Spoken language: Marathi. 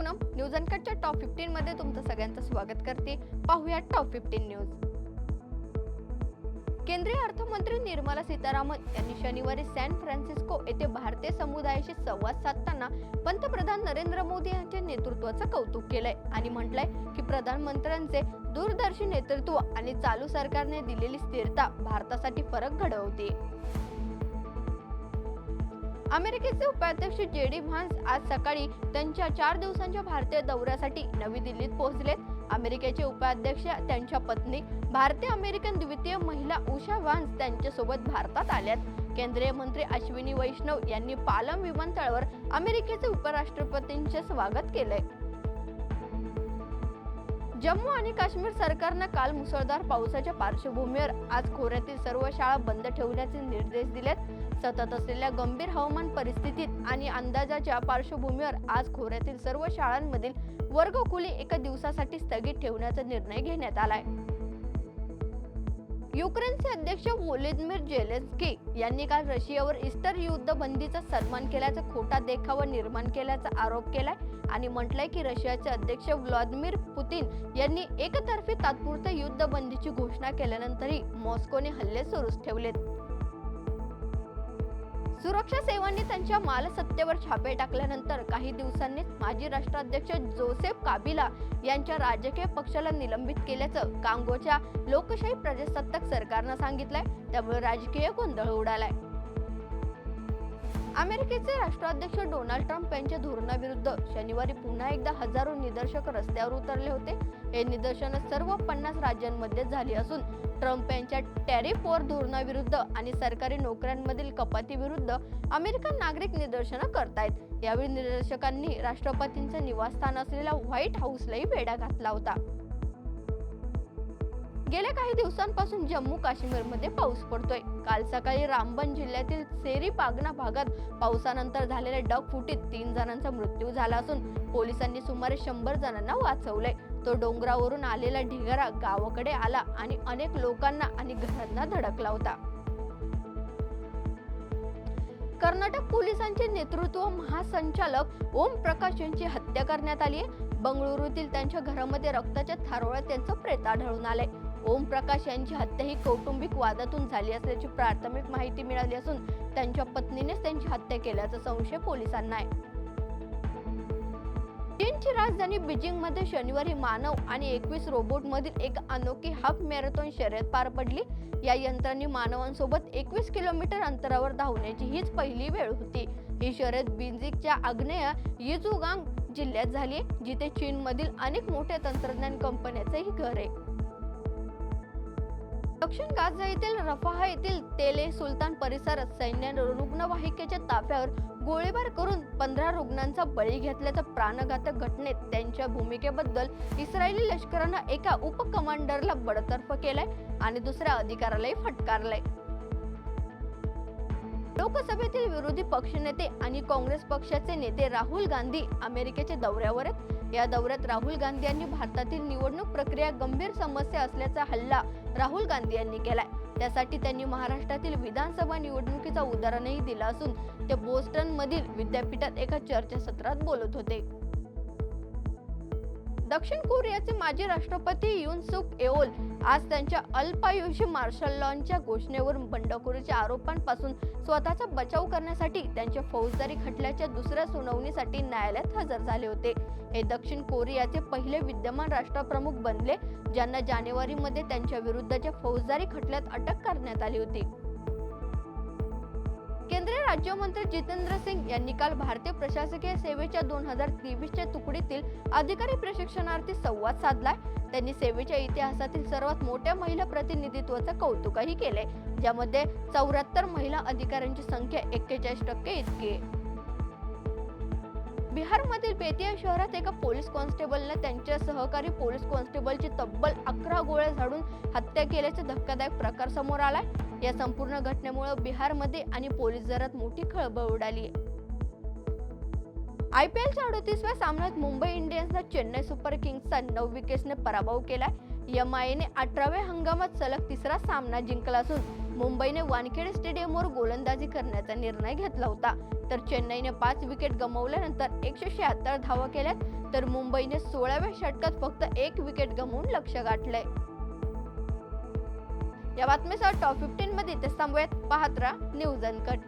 पूनम न्यूज अनकटच्या टॉप फिफ्टीन मध्ये तुमचं सगळ्यांचं स्वागत करते. पाहूया टॉप फिफ्टीन न्यूज. केंद्रीय अर्थमंत्री निर्मला सीतारामन यांनी शनिवारी सॅन फ्रान्सिस्को येथे भारतीय समुदायाशी संवाद साधताना पंतप्रधान नरेंद्र मोदी यांच्या नेतृत्वाचं कौतुक केलंय आणि म्हटलंय की प्रधानमंत्र्यांचे दूरदर्शी नेतृत्व आणि चालू सरकारने दिलेली स्थिरता भारतासाठी फरक घडवते. अमेरिकेचे उपाध्यक्ष जे डी व्हान्स आज सकाळी त्यांच्या चार दिवसांच्या भारतीय दौऱ्यासाठी नवी दिल्लीत पोहोचलेत अमेरिकेचे उपाध्यक्ष त्यांच्या पत्नी भारतीय अमेरिकन द्वितीय महिला उषा व्हान्स त्यांच्यासोबत भारतात आल्यात. केंद्रीय मंत्री अश्विनी वैष्णव यांनी पालम विमानतळावर अमेरिकेचे उपराष्ट्रपतींचे स्वागत केले. जम्मू आणि काश्मीर सरकारनं काल मुसळधार पावसाच्या पार्श्वभूमीवर आज खोऱ्यातील सर्व शाळा बंद ठेवण्याचे निर्देश दिलेत. सतत असलेल्या गंभीर हवामान परिस्थितीत आणि अंदाजाच्या पार्श्वभूमीवर आज खोऱ्यातील सर्व शाळांमधील वर्गखोली एका दिवसासाठी स्थगित ठेवण्याचा निर्णय घेण्यात आलाय. युक्रेनचे अध्यक्ष व्लोदिमीर जेलेन्स्की यांनी काल रशियावर इस्टर युद्ध बंदीचा सन्मान केल्याचा खोटा देखावा निर्माण केल्याचा आरोप केलाय आणि म्हटलंय की रशियाचे अध्यक्ष व्लादिमीर पुतीन यांनी एकतर्फी तात्पुरत्या युद्ध बंदीची घोषणा केल्यानंतरही मॉस्कोने हल्ले सुरूच ठेवलेत. सुरक्षा सेवांनी त्यांच्या मालसत्तेवर छापे टाकल्यानंतर काही दिवसांनीच माजी राष्ट्राध्यक्ष जोसेफ काबिला यांच्या राजकीय पक्षाला निलंबित केल्याचं कांगोच्या लोकशाही प्रजासत्ताक सरकारनं सांगितलंय. त्यामुळे राजकीय गोंधळ उडालाय. अमेरिकेचे राष्ट्राध्यक्ष डोनाल्ड ट्रम्प यांच्या धोरणाविरुद्ध शनिवारी पुन्हा एकदा हजारो निदर्शक रस्त्यावर उतरले होते. हे निदर्शन सर्व पन्नास राज्यांमध्ये झाली असून ट्रम्प यांच्या टॅरिफ वॉर धोरणाविरुद्ध आणि सरकारी नोकऱ्यांमधील कपातीविरुद्ध अमेरिकन नागरिक निदर्शनं करतायत. यावेळी निदर्शकांनी राष्ट्रपतींचं निवासस्थान असलेल्या व्हाईट हाऊसलाही वेढा घातला होता. गेल्या काही दिवसांपासून जम्मू काश्मीरमध्ये पाऊस पडतोय. काल सकाळी रामबन जिल्ह्यातील सेरी पागना भागात पावसानंतर झालेल्या डगफुटीत तीन जणांचा मृत्यू झाला असून पोलिसांनी सुमारे शंभर जणांना वाचवलंय. तो डोंगरावरून आलेला ढिगारा गावाकडे आला आणि अनेक लोकांना आणि घरांना धडकला होता. कर्नाटक पोलिसांचे नेतृत्व महासंचालक ओम प्रकाश यांची हत्या करण्यात आली आहे बंगळुरूतील त्यांच्या घरामध्ये रक्ताच्या थारोळ्यात त्यांचं प्रेत आढळून आलंय. ओम प्रकाश यांची हत्या ही कौटुंबिक वादातून झाली असल्याची प्राथमिक माहिती मिळाली असून त्यांच्या पत्नीनेच त्यांची हत्या केल्याचा संशय पोलिसांना आहे. चीनची राजधानी बीजिंगमध्ये शनिवारी मानव आणि एकवीस रोबोट मधील एक अनोखी हाफ मॅरेथॉन शर्यत पार पडली. या यंत्रांनी मानवांसोबत एकवीस किलोमीटर अंतरावर धावण्याची हीच पहिली वेळ होती. ही शर्यत बिंजिंगच्या आग्नेय येजुगांग जिल्ह्यात झाली जिथे चीन मधील अनेक मोठ्या तंत्रज्ञान कंपन्यांचेही घर आहे. दक्षिण गाझा येथील रफाहा येथील तेले सुलतान परिसरात सैन्याने रुग्णवाहिकेच्या ताफ्यावर गोळीबार करून पंधरा रुग्णांचा बळी घेतल्याच्या प्राणघातक घटनेत त्यांच्या भूमिकेबद्दल इस्रायली लष्करानं एका उपकमांडरला बडतर्फ केलाय आणि दुसऱ्या अधिकाऱ्यालाही फटकारलाय. लोकसभेतील विरोधी पक्षनेते आणि काँग्रेस पक्षाचे नेते राहुल गांधी अमेरिकेच्या दौऱ्यावर आहेत. या दौऱ्यात राहुल गांधी यांनी भारतातील निवडणूक प्रक्रिया गंभीर समस्या असल्याचा हल्ला राहुल गांधी यांनी केलाय. त्यासाठी त्यांनी महाराष्ट्रातील विधानसभा निवडणुकीचा उदाहरणही दिला असून ते बोस्टन मधील विद्यापीठात एका चर्चासत्रात बोलत होते. दक्षिण कोरियाचे माजी राष्ट्रपती युन सुक एओल आज त्यांच्या अल्पायुषी मार्शल लॉनच्या घोषणेवरून बंडखोरीच्या आरोपांपासून स्वतःचा बचाव करण्यासाठी त्यांच्या फौजदारी खटल्याच्या दुसऱ्या सुनावणीसाठी न्यायालयात हजर झाले होते. हे दक्षिण कोरियाचे पहिले विद्यमान राष्ट्रप्रमुख बनले ज्यांना जानेवारीमध्ये त्यांच्या विरुद्धच्या फौजदारी खटल्यात अटक करण्यात आली होती. केंद्रीय राज्यमंत्री जितेंद्र सिंग यांनी काल भारतीय प्रशासकीय सेवेच्या दोन हजार तेवीसच्या तुकडीतील अधिकारी प्रशिक्षणार्थी संवाद साधलाय. त्यांनी सेवेच्या इतिहासातील सर्वात मोठ्या महिला प्रतिनिधित्वाचं कौतुकही केले ज्यामध्ये चौऱ्याहत्तर महिला अधिकाऱ्यांची संख्या एक्केचाळीस टक्के इतकी आहे. बिहारमधील बेतिया शहरात एका पोलीस कॉन्स्टेबलने त्यांच्या सहकारी पोलीस कॉन्स्टेबलची तब्बल अकरा गोळ्या झाडून हत्या केल्याचा धक्कादायक प्रकार समोर आलाय. या संपूर्ण घटनेमुळे बिहारमध्ये आणि पोलीस दरात मोठी खळबळ उडाली आय पी एलच्या अडतीसव्या सामन्यात मुंबई इंडियन्सनं चेन्नई सुपर किंग्सचा नऊ विकेट्सने पराभव केलाय. एम आयने अठराव्या हंगामात सलग तिसरा सामना जिंकला असून मुंबईने वानखेडे स्टेडियमवर गोलंदाजी करण्याचा निर्णय घेतला होता. तर चेन्नईने पाच विकेट गमावल्यानंतर एकशे शहात्तर धावा केल्यात. तर मुंबईने सोळाव्या षटकात फक्त एक विकेट गमावून लक्ष गाठलंय. या बातमीसह टॉप फिफ्टीन मध्ये ते थांबूयात. पाहत राहा न्यूज अनकट